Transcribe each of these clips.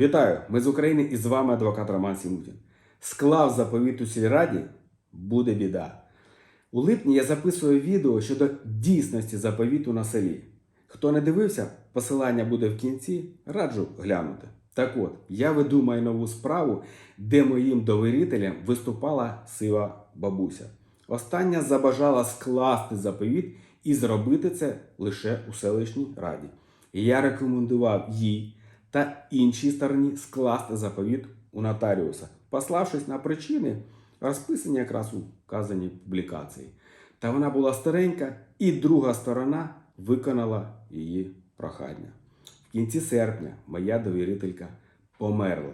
Вітаю! Ми з України і з вами адвокат Роман Сімутін. Склав заповіт у сільраді буде біда. У липні я записую відео щодо дійсності заповіту на селі. Хто не дивився, посилання буде в кінці, раджу глянути. Так от, я веду майнову справу, де моїм довірителям виступала сива бабуся. Остання забажала скласти заповіт і зробити це лише у селищній раді. Я рекомендував їй та іншій стороні скласти заповіт у нотаріуса, пославшись на причини, розписані якраз у вказаній публікації. Та вона була старенька, і друга сторона виконала її прохання. В кінці серпня моя довірителька померла.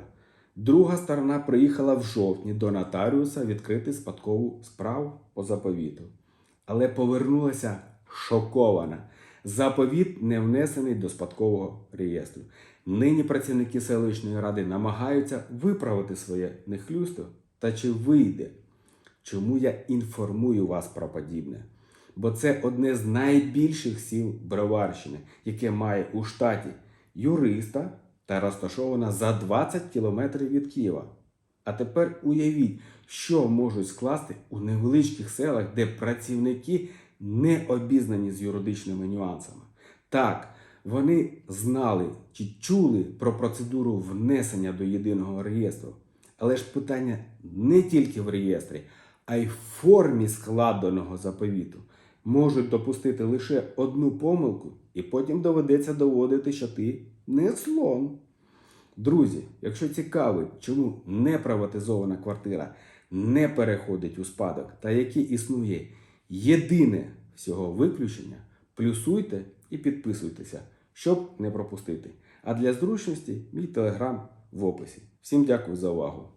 Друга сторона приїхала в жовтні до нотаріуса відкрити спадкову справу по заповіту. Але повернулася шокована. Заповіт не внесений до спадкового реєстру. Нині працівники селищної ради намагаються виправити своє нехлюйство. Та чи вийде? Чому я інформую вас про подібне? Бо це одне з найбільших сіл Броварщини, яке має у штаті юриста та розташована за 20 кілометрів від Києва. А тепер уявіть, що можуть скласти у невеличких селах, де працівники не обізнані з юридичними нюансами. Так, вони знали чи чули про процедуру внесення до єдиного реєстру. Але ж питання не тільки в реєстрі, а й в формі складеного заповіту. Можуть допустити лише одну помилку, і потім доведеться доводити, що ти не слон. Друзі, якщо цікавить, чому неприватизована квартира не переходить у спадок та яке існує єдине всього виключення, плюсуйте і підписуйтеся, щоб не пропустити. А для зручності мій телеграм в описі. Всім дякую за увагу.